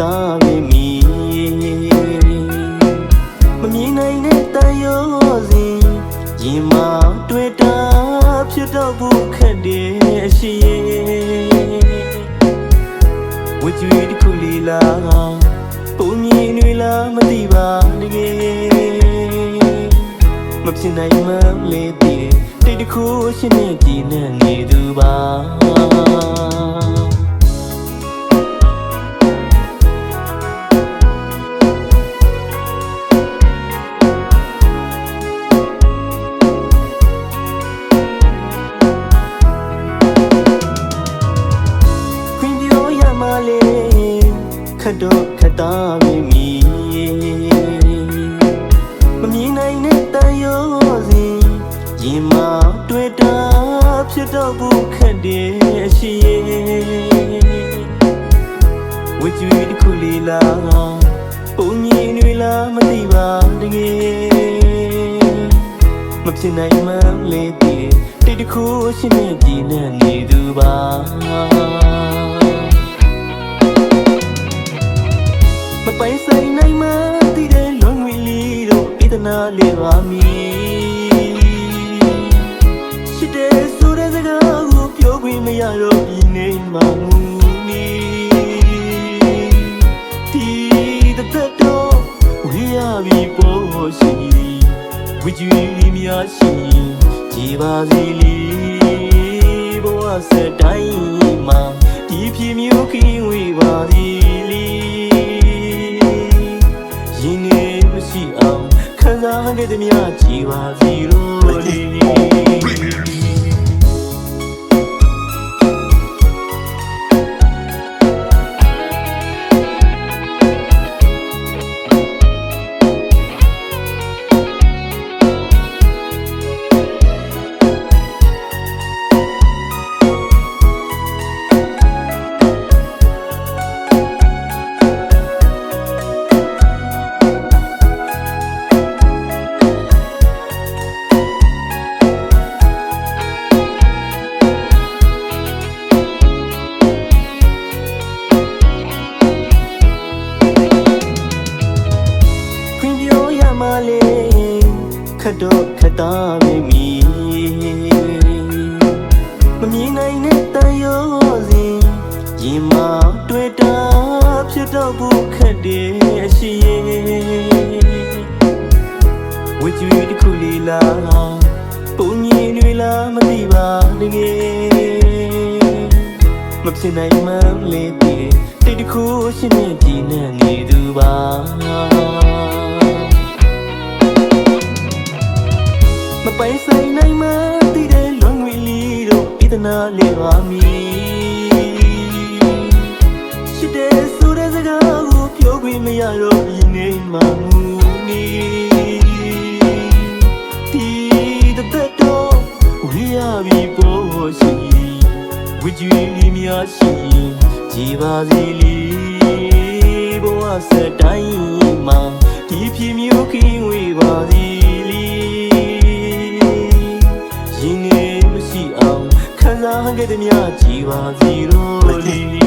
တာပဲမီမမြင်နိုင်တဲ့တန်ရောစဉ်ရင်မတွေ့တာဖြစ်တော့ဘူးခက်တယ်ရှိရဲ့ဝကြွေတစ်ခုလေးလားပုံမြင်တွေလားမသိပါတကယ်မဖြစ်နိုင်မှလေတည်တိတ်တစ်ခုရှင်းနေကြည်နေနေသူပါ ခတ်တော့ခတ်တာပဲမီမမြင်နိုင်တဲ့တန်ရောစဉ်ရင်မတွေ့တာဖြစ်တော့ဘူးခက်တယ်ရှိရဲ့ဝကြွေတစ်ခုလေးလားပုံမြင်တွေလားမသိပါတကယ်မဖြစ်နိုင်မှလေတည်တိတ်တစ်ခုရှင်းနေကြည်နေနေသူပါ ပိုင်ဆိုင်နိုင်မှတည်တဲ့လွန်ငွေလေးတို့ဣဒနာလေးပါမီရှိတဲ့ဆိုတဲ့စကားကိုပြောခွင့်မရတော့ဒီနေမှာမူနီဒီတဲ့တော့ဝေးရပြီပေါ်ရှိဝီကျွေးများရှိကြည်ပါစီလီဘဝစတိုင်းမှာဒီဖြေမျိုးခင်းဝေးပါစီလီ ခံစားခဲ့သည်များကြည် တ်တော့ခတ်တာပဲမီမမြင်နိုင်တဲ့တန်ရောစဉ်ရင်မတွေ့တာဖြစ်တော့ဘူးခက်တယ်ရှိရဲ့ဝကြွေတစ်ခုလေးလားပုံမြင်တွေလားမသိပါတကယ်မဖြစ်နိုင်မှလေတည်တိတ်တစ်ခုရှင်းနေကြည်နေနေသူပါ ပိုင်ဆိုင်နိုင်မှတည်တဲ့လွန်ငွေလေးတို့ဣဒနာလေးပါမီရှိတဲ့ဆိုတဲ့စကားကိုပြောခွင့်မရတော့ဒီနေမှာမူနီဒီတဲ့တော့ဝေးရပြီပေါ်ရှိဝကြွေးများရှိကြည်ပါစီလီဘဝစတိုင်း ခံစားခဲ့သည်များကြည်ပါစီတော့